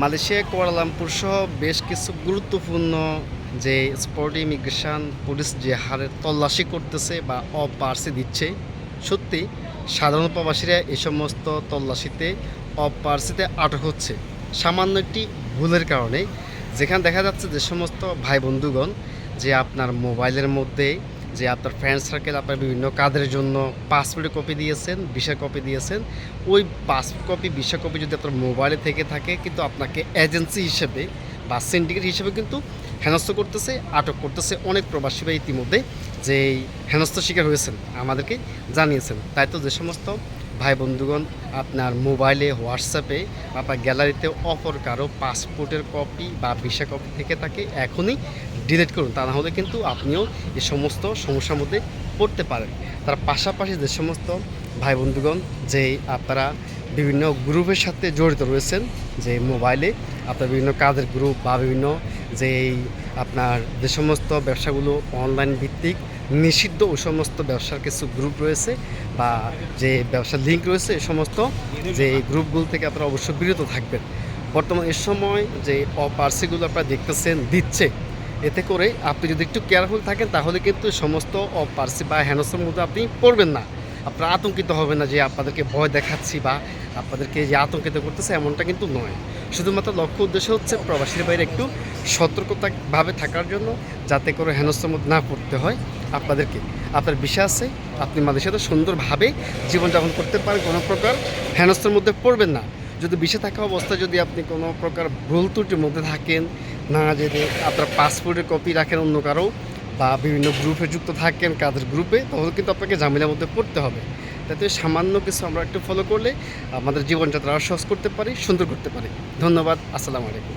Malaysia, Kuala Lumpur সহ বেশ কিছু গুরুত্বপূর্ণ যে স্পট ইমিগ্রেশন পুলিশ যে হারে তল্লাশি করতেছে বা অপার্সি দিচ্ছে, সত্যি সাধারণ প্রবাসীরা এই সমস্ত তল্লাশিতে অপার্সিতে আটক হচ্ছে। সামান্য একটি ভুলের কারণে যেখানে দেখা যাচ্ছে যে সমস্ত ভাই বন্ধুগণ যে আপনার মোবাইলের মধ্যে যে আপনার ফ্রেন্ড সার্কেল আপনার বিভিন্ন কাজের জন্য পাসপোর্টের কপি দিয়েছেন ভিসা কপি দিয়েছেন। ওই পাসপোর্ট কপি ভিসা কপি যদি আপনার মোবাইলে থেকে থাকে, কিন্তু আপনাকে এজেন্সি হিসেবে বা সিন্ডিকেট হিসেবে কিন্তু হেনস্থ করতেছে, আটক করতেছে অনেক প্রবাসী ভাই ইতিমধ্যে যে হেনস্থ শিকার হয়েছেন, আমাদেরকে জানিয়েছেন। তাই তো যে সমস্ত ভাই বন্ধুগণ, আপনার মোবাইলে, হোয়াটসঅ্যাপে আপনার গ্যালারিতে অপর কারও পাসপোর্টের কপি বা ভিসা কপি থেকে তাকে এখনই ডিলিট করুন। তা না হলে কিন্তু আপনিও এই সমস্ত সমস্যার মধ্যে পড়তে পারেন। তার পাশাপাশি যে সমস্ত ভাই বন্ধুগণ, যে আপনারা বিভিন্ন গ্রুপের সাথে জড়িত রয়েছেন, যে মোবাইলে আপনার বিভিন্ন কাজের গ্রুপ বা বিভিন্ন যে আপনার যে সমস্ত ব্যবসাগুলো অনলাইন ভিত্তিক নিষিদ্ধ ও সমস্ত ব্যবসার কিছু গ্রুপ রয়েছে বা যে ব্যবসার লিঙ্ক রয়েছে, এ সমস্ত যে গ্রুপগুলো থেকে আপনারা অবশ্যই বিরত থাকবেন। বর্তমান এ সময় যে অপার্সিগুলো আপনারা দেখতেছেন, দিচ্ছে, এতে করে আপনি যদি একটু কেয়ারফুল থাকেন, তাহলে কিন্তু সমস্ত অপার্সি বা হ্যানসের মধ্যে আপনি পড়বেন না। আপনারা আতঙ্কিত হবে না যে আপনাদেরকে ভয় দেখাচ্ছি বা আপনাদেরকে যে আতঙ্কিত করতেছে এমনটা কিন্তু নয়। শুধুমাত্র লক্ষ্য উদ্দেশ্য হচ্ছে প্রবাসীর বাইরে একটু সতর্কতাভাবে থাকার জন্য যাতে করে হেনস্থার মধ্যে না পড়তে হয় আপনাদেরকে। আপনার বিষয় আছে, আপনি মালয়েশিয়াতে সুন্দরভাবে জীবনযাপন করতে পারেন, কোনো প্রকার হেনস্থার মধ্যে পড়বেন না। যদি বিষে থাকা অবস্থায় যদি আপনি কোনো প্রকার ভুল ত্রুটির মধ্যে থাকেন, না যদি আপনার পাসপোর্টের কপি রাখেন অন্য কারও বা বিভিন্ন গ্রুপে যুক্ত থাকেন কাদের গ্রুপে তাহলে কিন্তু আপনাকে ঝামেলার মধ্যে পড়তে হবে। তাতে সামান্য কিছু আমরা একটু ফলো করলে আমাদের জীবনযাত্রা আরও সহজ করতে পারি, সুন্দর করতে পারি। ধন্যবাদ, আসসালামু আলাইকুম।